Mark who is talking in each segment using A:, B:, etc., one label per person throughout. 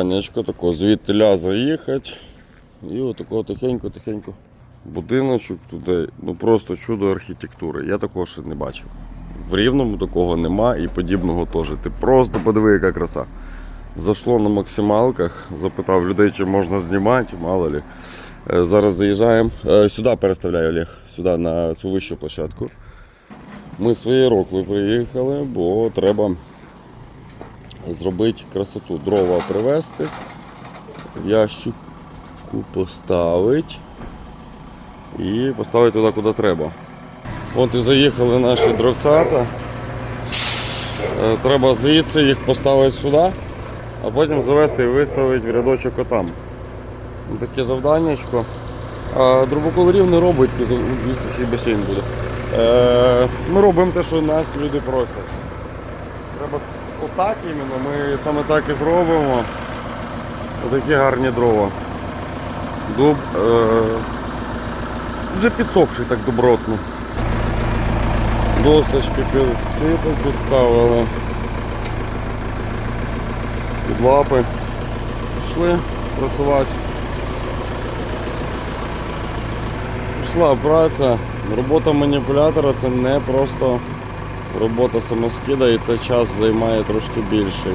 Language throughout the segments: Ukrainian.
A: Панячко тако звідтиля заїхати. І отако тихенько-тихенько. Будиночок туди, ну просто чудо архітектури. Я такого ще не бачив. В рівному такого нема і подібного теж. Ти просто подиви, яка краса. Зашло на максималках, запитав людей, чи можна знімати, мало ли. Е, Зараз заїжджаємо. Е, Сюди переставляю Олег, сюди на цю вищу площадку. Ми своєю рокою приїхали, бо треба зробити красоту. Дрова привезти, ящику поставити і поставити туди, куди треба. От і заїхали наші дровцята. Е, Треба звідси їх поставити сюди, а потім завести і виставити в рядочок отам. Таке завданнячко. А дробоколорів не робить, ще й басейн буде. Е, Ми робимо те, що нас люди просять. Треба отак іменно, ми саме так і зробимо. Отакі гарні дрова. Дуб е, вже підсохший так добротно. Досточки підсипали, підставили. Під лапи. Пішли працювати. Пішла праця. Робота маніпулятора це не просто робота самоскида і це час займає трошки більший.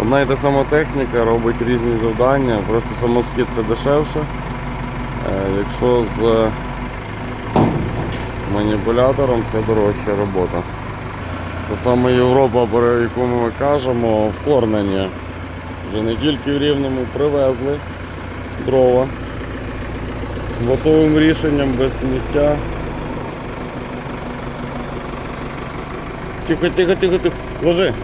A: Одна і та сама техніка робить різні завдання, просто самоскид це дешевше. Е, Якщо з маніпулятором це дорожча робота. Та саме Європа, про яку ми кажемо, вторгнення. Вже не тільки в Рівному привезли дрова готовим рішенням без сміття. Тихо, тихо, тихо, тихо, ложи.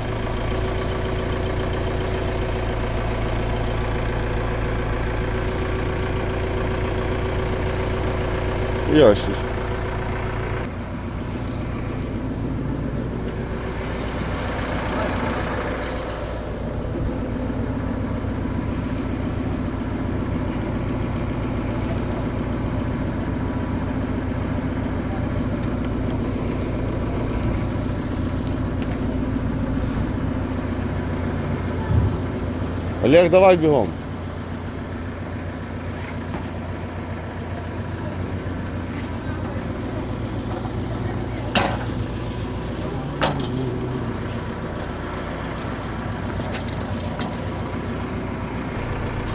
A: Ящик. Олег, давай бігом.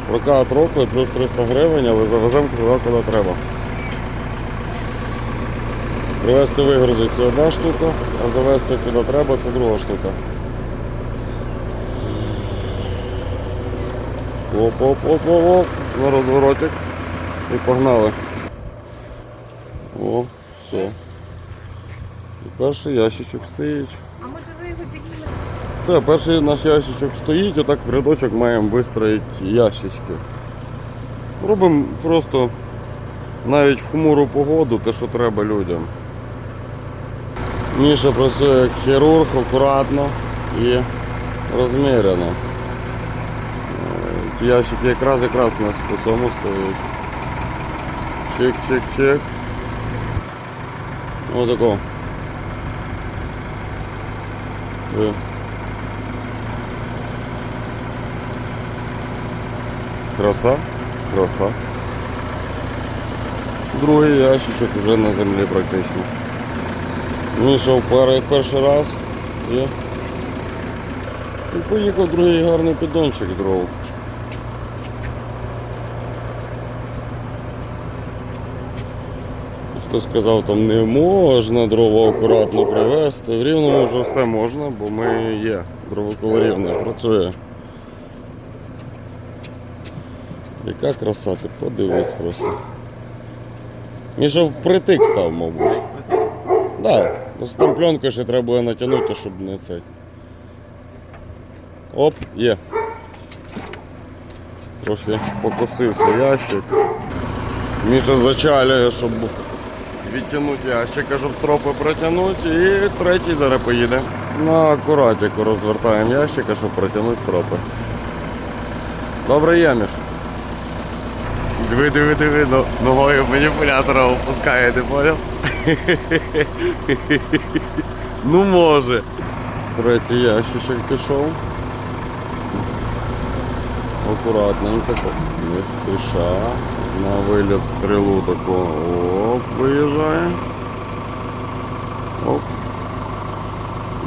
A: Прокат року плюс 300 гривень, але завеземо туди, куди треба. Привезти вигрузити це одна штука, а завезти куди треба це друга штука. Оп-оп-оп-оп, на розворотик і погнали. О, все. І перший ящичок стоїть.
B: А може ви його піднімете?
A: Все, перший наш ящичок стоїть, отак в рядочок маємо вистроїти ящички. Робимо просто навіть в хмуру погоду те, що треба людям. Міша працює як хірург акуратно і розмірено. Е, Ті якраз якраз у нас по цьому стоять. Чик-чик-чик. Отако. Краса, краса. Другий ящичок вже на землі практично. Вийшов пер- перший раз і, і поїхав другий гарний піддончик дров. Хто сказав, там не можна дрова акуратно привезти. В рівному вже все можна, бо ми є. Дровоколорівне працює. Яка краса, ти подивись просто. Міша впритик став, мабуть. Да, просто там пленку ще треба буде натягнути, щоб не цей. Оп, є. Трохи покосився ящик. Міша зачалює, щоб відтягнути ящика, щоб стропи протягнути. І третій зараз поїде. На акуратіку розвертаємо ящика, щоб протягнути стропи. Добре є, Міш. Диви, диви, диви, но- ногою маніпулятора опускає, ти понял? ну може. Третій ящичок пішов. Акуратненько, не спіша. На виліт стрілу такого оп, виїжджає. Оп.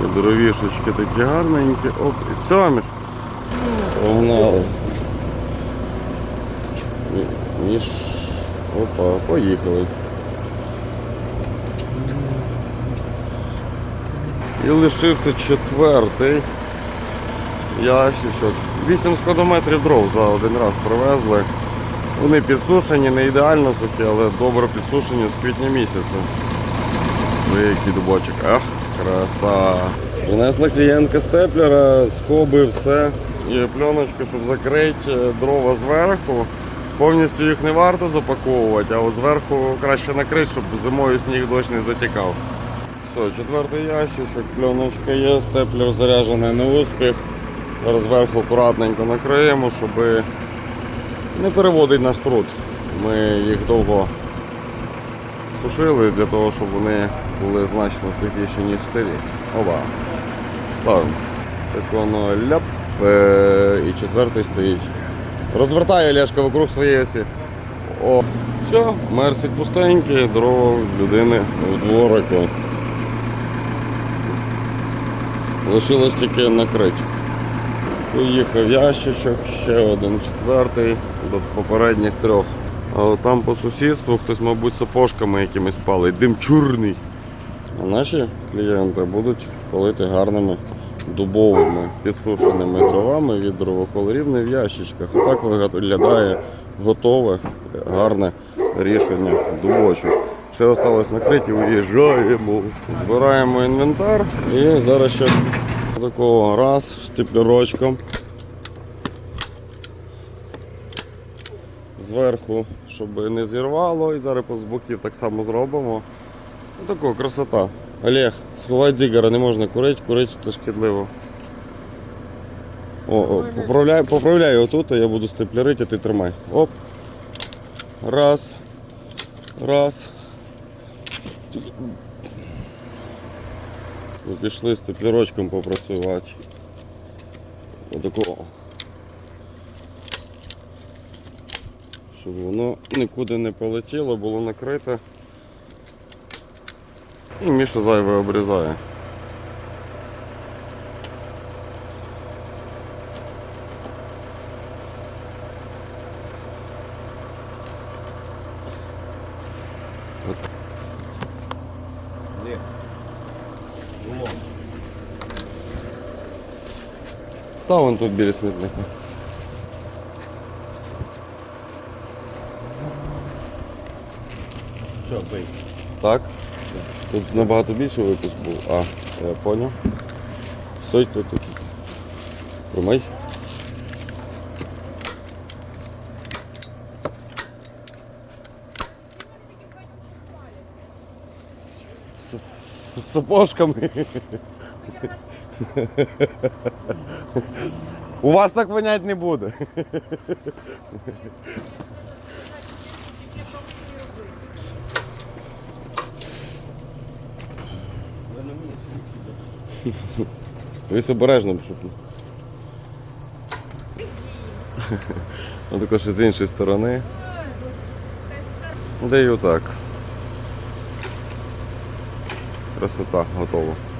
A: І дровішечки такі гарненькі. Оп. І все, Міш. Погнали. Опа, поїхали. І лишився четвертий ящичок. 8 складометрів дров за один раз привезли. Вони підсушені, не ідеально сухі, але добре підсушені з квітня місяця. Який дубочок. Ах, краса. Принесла клієнтка степлера, скоби, все. Є пленочка, щоб закрити е, дрова зверху. Повністю їх не варто запаковувати, а зверху краще накрити, щоб зимою сніг дощ не затікав. Все, четвертий ящичок, пленочка є, степлер заряджений на успіх. Зараз зверху акуратненько накриємо, щоб не переводити наш труд. Ми їх довго сушили для того, щоб вони були значно сухіші, ніж сирі. Оба. Ставимо. Так воно ляп. е, І четвертий стоїть. Розвертає Лешка вокруг своєї осі. О, все, мерсик пустенький, дрова людини в дворику. Лишилось тільки накрити. Поїхав ящичок, ще один четвертий до попередніх трьох. А там по сусідству хтось, мабуть, сапожками якимись палить. Дим чорний. А наші клієнти будуть палити гарними дубовими підсушеними дровами від дровоколорів не в ящичках. Отак виглядає готове, гарне рішення дубочок. Ще осталось накриті, виїжджаємо, збираємо інвентар і зараз ще такого раз штіплерочком. Зверху, щоб не зірвало, і зараз з боків так само зробимо. Ну, Такого красота. Олег, сховай дзігара не можна курити, курити це шкідливо. О, о поправляй, поправляй отут, а я буду степлерити, а ти тримай. Оп. Раз. Раз. Ми пішли степлерочком попрацювати. Отакого. Щоб воно нікуди не полетіло, було накрите. І Міша зайве обрізає. Став он тут біля смітника.
B: Все, бий.
A: Так? Тут набагато більше випуск був. А, я поняв. Стой тут, тут. Тримай. З сапожками. У вас так вонять не буде.
B: Ви.
A: Вись обережно, щоб. Ну також з іншої сторони. Де і отак. Красота готова.